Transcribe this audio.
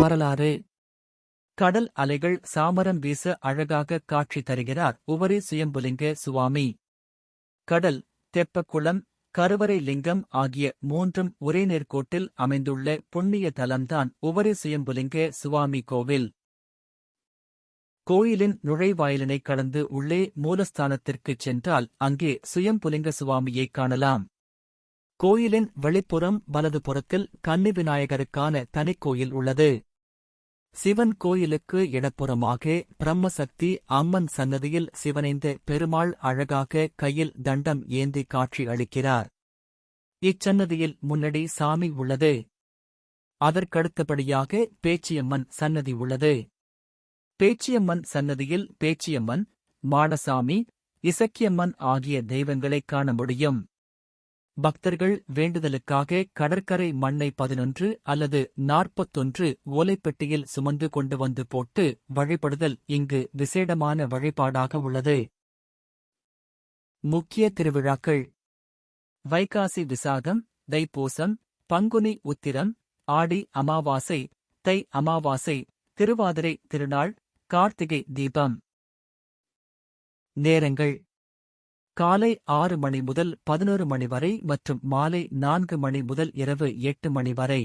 வரலாறு. கடல் அலைகள் சாமரம் வீச அழகாக காட்சி தருகிறார். உவரி சுயம்புலிங்க சுவாமி. கடல் தெப்பக்குளம் கருவறை லிங்கம் ஆகிய மூன்றும் ஒரே நேர்கோட்டில் அமைந்துள்ள புண்ணிய தலம்தான் உவரி சுயம்புலிங்க சுவாமி கோவில். கோயிலின் நுழைவாயிலினை கடந்து உள்ளே மூலஸ்தானத்திற்குச் சென்றால் அங்கே சுயம்புலிங்க சுவாமியைக் காணலாம். கோயிலின் வெளிப்புறம் வலது புறத்தில் கன்னி விநாயகருக்கான தனிக்கோயில் உள்ளது. சிவன் கோயிலுக்கு இடப்புறமாக பிரம்மசக்தி அம்மன் சன்னதியில் சிவனைந்த பெருமாள் அழகாக கையில் தண்டம் ஏந்தி காட்சி அளிக்கிறார். இச்சன்னதியில் முன்னடி சாமி உள்ளது. அதற்கடுத்தபடியாக பேச்சியம்மன் சன்னதி உள்ளது. பேச்சியம்மன் சன்னதியில் பேச்சியம்மன் மாடசாமி இசக்கியம்மன் ஆகிய தெய்வங்களைக் காண முடியும். பக்தர்கள் வேண்டுதலுக்காக கடற்கரை மண்ணை பதினொன்று அல்லது நாற்பத்தொன்று ஓலைப்பெட்டியில் சுமந்து கொண்டு வந்து போட்டு வழிபடுதல் இங்கு விசேடமான வழிபாடாக உள்ளது. முக்கிய திருவிழாக்கள். வைகாசி விசாகம் தைப்பூசம் பங்குனி உத்திரம் ஆடி அமாவாசை தை அமாவாசை திருவாதிரை திருநாள் கார்த்திகை தீபம். நேரங்கள். காலை ஆறு மணி முதல் பதினோரு மணி வரை மற்றும் மாலை நான்கு மணி முதல் இரவு எட்டு மணி வரை.